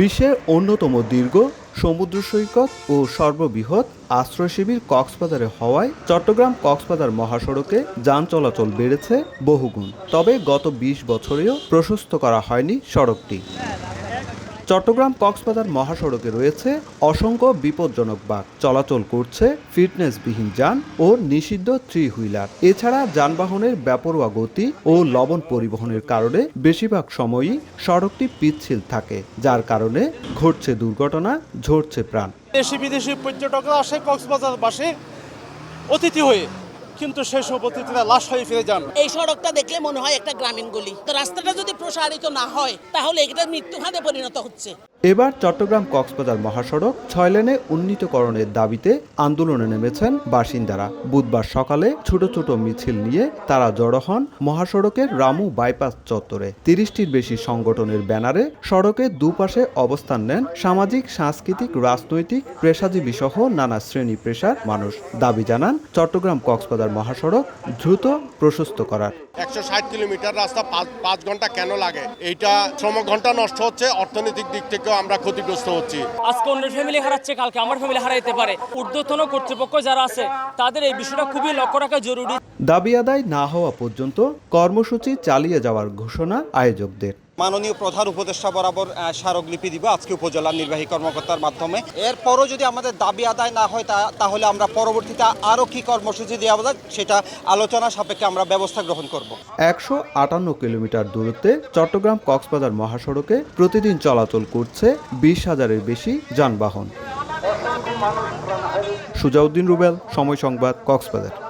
বিশ্বের অন্যতম দীর্ঘ সমুদ্র সৈকত ও সর্ববৃহৎ আশ্রয় শিবির কক্সবাজারে হওয়ায় চট্টগ্রাম কক্সবাজার মহাসড়কে যান চলাচল বেড়েছে বহুগুণ। তবে গত ২০ বছরেও প্রশস্ত করা হয়নি সড়কটি। চট্টগ্রাম কক্সবাজার মহাসড়কে রয়েছে অসংখ্য বিপজ্জনক বাঘ। চলাচল করছে ফিটনেসবিহীন যান ও নিষিদ্ধ থ্রি হুইলার এছাড়া যানবাহনের ব্যাপরোয়া গতি ও লবণ পরিবহনের কারণে বেশিরভাগ সময়ই সড়কটি পিচ্ছিল থাকে, যার কারণে ঘটছে দুর্ঘটনা, ঝরছে প্রাণ। দেশি বিদেশি পর্যটকরা আসে কক্সবাজার বাসে অতিথি হয়ে। কিন্তু সব অতিথিরা লাশ হয়ে ফিরে যান। এই সড়কটা দেখলে মনে হয় একটা গ্রামীণ গলি। তো রাস্তাটা যদি প্রসারিত না হয়, তাহলে এটা মৃত্যু হাতে পরিণত হচ্ছে। এবার চট্টগ্রাম কক্সবাজার মহাসড়ক ছয় লেনে উন্নীতকরণের দাবিতে আন্দোলনে নেমেছেন বাসিন্দারা। বুধবার সকালে ছোট ছোট মিছিল নিয়ে তারা জড়ো হন মহাসড়কের রামু বাইপাস চত্বরে। তিরিশটির বেশি সংগঠনের ব্যানারে সড়কের দুপাশে অবস্থান নেন সামাজিক, সাংস্কৃতিক, রাজনৈতিক, পেশাজীবী সহ নানা শ্রেণি পেশার মানুষ। দাবি জানান, চট্টগ্রাম কক্সবাজার মহাসড়ক দ্রুত প্রশস্ত করার। একশো ষাট কিলোমিটার রাস্তা পাঁচ ঘণ্টা কেন লাগে? এইটা শ্রম ঘণ্টা নষ্ট হচ্ছে, অর্থনৈতিক দিক থেকেও আমরা ক্ষতিগ্রস্ত হচ্ছি। আজকে অন্যের ফ্যামিলি হারাচ্ছে কালকে আমার ফ্যামিলি হারাইতে পারে। ঊর্ধ্বতন কর্তৃপক্ষ যারা আছে তাদের এই বিষয়টা খুবই লক্ষ্য রাখা জরুরি। দাবি আদায় না হওয়া পর্যন্ত কর্মসূচি চালিয়ে যাওয়ার ঘোষণা আয়োজকদের। মাননীয় প্রধান উপদেষ্টা বরাবর স্মারকলিপি দিব আজকে উপজেলা নির্বাহী কর্মকর্তার মাধ্যমে। এরপরও যদি আমাদের দাবি আদায় না হয় তাহলে আমরা পরবর্তীতে আরও কী কর্মসূচি দেওয়া যায় সেটা আলোচনা সাপেক্ষে আমরা ব্যবস্থা গ্রহণ করব। একশো আটান্ন কিলোমিটার দূরত্বে চট্টগ্রাম কক্সবাজার মহাসড়কে প্রতিদিন চলাচল করছে বিশ হাজারের বেশি যানবাহন। সুজাউদ্দিন রুবেল, সময় সংবাদ, কক্সবাজার।